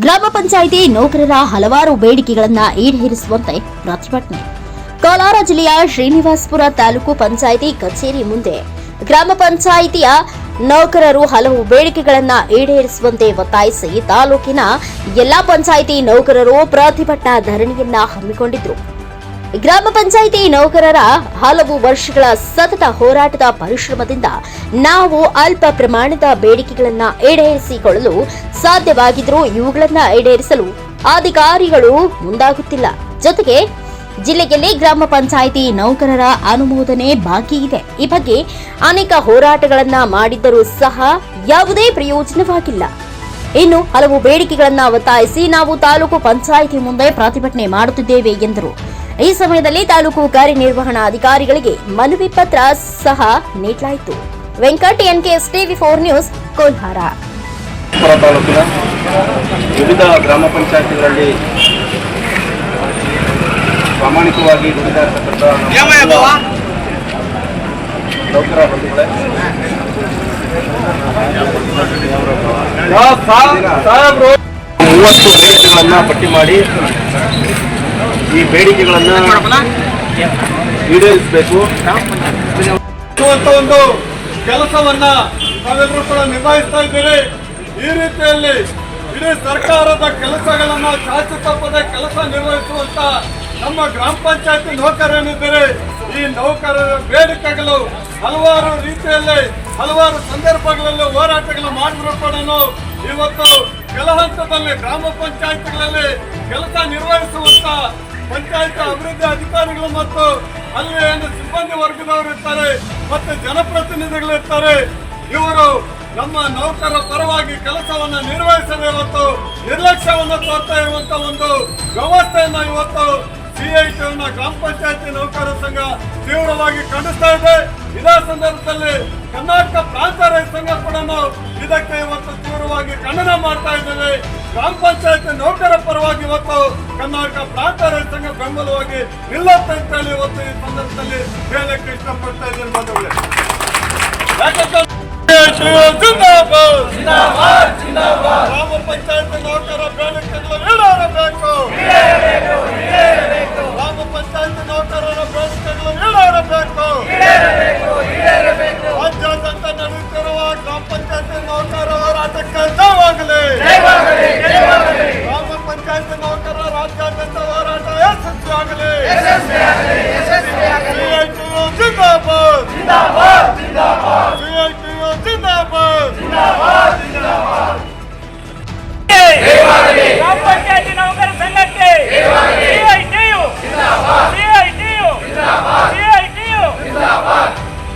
ಗ್ರಾಮ ಪಂಚಾಯಿತಿ ನೌಕರರ ಹಲವಾರು ಬೇಡಿಕೆಗಳನ್ನ ಈಡೇರಿಸುವಂತೆ ಪ್ರತಿಭಟನೆ. ಕೋಲಾರ ಜಿಲ್ಲೆಯ ಶ್ರೀನಿವಾಸಪುರ ತಾಲೂಕು ಪಂಚಾಯಿತಿ ಕಚೇರಿ ಮುಂದೆ ಗ್ರಾಮ ಪಂಚಾಯಿತಿಯ ನೌಕರರು ಹಲವು ಬೇಡಿಕೆಗಳನ್ನ ಈಡೇರಿಸುವಂತೆ ಒತ್ತಾಯಿಸಿ ತಾಲೂಕಿನ ಎಲ್ಲಾ ಪಂಚಾಯಿತಿ ನೌಕರರು ಪ್ರತಿಭಟನಾ ಧರಣಿಯನ್ನ ಹಮ್ಮಿಕೊಂಡಿದ್ರು. ಗ್ರಾಮ ಪಂಚಾಯಿತಿ ನೌಕರರ ಹಲವು ವರ್ಷಗಳ ಸತತ ಹೋರಾಟದ ಪರಿಶ್ರಮದಿಂದ ನಾವು ಅಲ್ಪ ಪ್ರಮಾಣದ ಬೇಡಿಕೆಗಳನ್ನು ಈಡೇರಿಸಿಕೊಳ್ಳಲು ಸಾಧ್ಯವಾಗಿದ್ದರೂ ಇವುಗಳನ್ನ ಈಡೇರಿಸಲು ಅಧಿಕಾರಿಗಳು ಮುಂದಾಗುತ್ತಿಲ್ಲ. ಜೊತೆಗೆ ಜಿಲ್ಲೆಯಲ್ಲಿ ಗ್ರಾಮ ಪಂಚಾಯಿತಿ ನೌಕರರ ಅನುಮೋದನೆ ಬಾಕಿ ಇದೆ. ಈ ಬಗ್ಗೆ ಅನೇಕ ಹೋರಾಟಗಳನ್ನ ಮಾಡಿದ್ದರೂ ಸಹ ಯಾವುದೇ ಪ್ರಯೋಜನವಾಗಿಲ್ಲ. ಇನ್ನು ಹಲವು ಬೇಡಿಕೆಗಳನ್ನ ಒತ್ತಾಯಿಸಿ ನಾವು ತಾಲೂಕು ಪಂಚಾಯಿತಿ ಮುಂದೆ ಪ್ರತಿಭಟನೆ ಮಾಡುತ್ತಿದ್ದೇವೆ ಎಂದರು. ಈ ಸಮಯದಲ್ಲಿ ತಾಲೂಕು ಕಾರ್ಯನಿರ್ವಹಣಾ ಅಧಿಕಾರಿಗಳಿಗೆ ಮನವಿ ಪತ್ರ ಸಹ ನೀಡಲಾಯಿತು. Venkat NKS TV four news Kolhar. ತಾಲೂಕಿನ ವಿವಿಧ ಗ್ರಾಮ ಪಂಚಾಯತ್ಗಳಲ್ಲಿ ಪ್ರಾಮಾಣಿಕವಾಗಿ ನಮ್ಮ ನೌಕರ ಬಂಧುಗಳೇ. ಮೂವತ್ತು ಬೇಡಿಕೆಗಳನ್ನ ಪಟ್ಟಿ ಮಾಡಿ ಈ ಬೇಡಿಕೆಗಳನ್ನ ಈಡೇರಿಸಬೇಕು. ಒಂದು ಕೆಲಸವನ್ನ ನಾವೆಲ್ಲರೂ ಕೂಡ ನಿಭಾಯಿಸ್ತಾ ಇದ್ದೇವೆ ಈ ರೀತಿಯಲ್ಲಿ ಇಡೀ ಸರ್ಕಾರದ ಕೆಲಸಗಳನ್ನ ಚಾಚು ತಪ್ಪದೆ ಕೆಲಸ ನಿರ್ವಹಿಸುವಂತ ನಮ್ಮ ಗ್ರಾಮ ಪಂಚಾಯತಿ ನೌಕರರಿದ್ದಾರೆ. ಈ ನೌಕರರ ಬೇಡಿಕೆಗಳು ಹಲವಾರು ರೀತಿಯಲ್ಲಿ, ಹಲವಾರು ಸಂದರ್ಭಗಳಲ್ಲಿ, ಹೋರಾಟಗಳು ಮಾಡಿದ್ರು ಕೂಡ ಇವತ್ತು ಕೆಲ ಹಂತದಲ್ಲಿ ಗ್ರಾಮ ಪಂಚಾಯತ್ಗಳಲ್ಲಿ ಕೆಲಸ ನಿರ್ವಹಿಸುವಂತ ಪಂಚಾಯತ್ ಅಭಿವೃದ್ಧಿ ಅಧಿಕಾರಿಗಳು ಮತ್ತು ಅಲ್ಲಿ ಸಿಬ್ಬಂದಿ ವರ್ಗದವರು ಇರ್ತಾರೆ ಮತ್ತು ಜನಪ್ರತಿನಿಧಿಗಳು ಇರ್ತಾರೆ. ಇವರು ನಮ್ಮ ನೌಕರರ ಪರವಾಗಿ ಕೆಲಸವನ್ನು ನಿರ್ವಹಿಸದೆ ಇವತ್ತು ನಿರ್ಲಕ್ಷ್ಯವನ್ನು ತೋರ್ತಾ ಇರುವಂತ ಒಂದು ವ್ಯವಸ್ಥೆಯನ್ನು ಇವತ್ತು ಸಿಐಟಿಯನ್ನ ಗ್ರಾಮ ಪಂಚಾಯತಿ ನೌಕರರ ಸಂಘ ತೀವ್ರವಾಗಿ ಖಂಡಿಸ್ತಾ ಇದೆ. ಇದೇ ಸಂದರ್ಭದಲ್ಲಿ ಕರ್ನಾಟಕ ಪ್ರಾಂತ ರೈತ ಸಂಘ ಕೂಡ ಇದಕ್ಕೆ ಇವತ್ತು ತೀವ್ರವಾಗಿ ಖಂಡನೆ ಮಾಡ್ತಾ ಇದ್ದೇವೆ. ಗ್ರಾಮ ಪಂಚಾಯತ್ ನೌಕರ ನಿಲ್ಲುತ್ತೆ ಅಂತ ಹೇಳಿ ಇವತ್ತು ಈ ಸಂದರ್ಭದಲ್ಲಿ ಹೇಳಕ್ಕೆ ಇಷ್ಟಪಡ್ತಾ ಇದ್ದೀನಿ ಬಂಧುಗಳೇ ಗ್ರಾಮ ಪಂಚಾಯತ್ ನೌಕರ ಬೇಡಿಕೆಗಳು ಈಡೇರಬೇಕು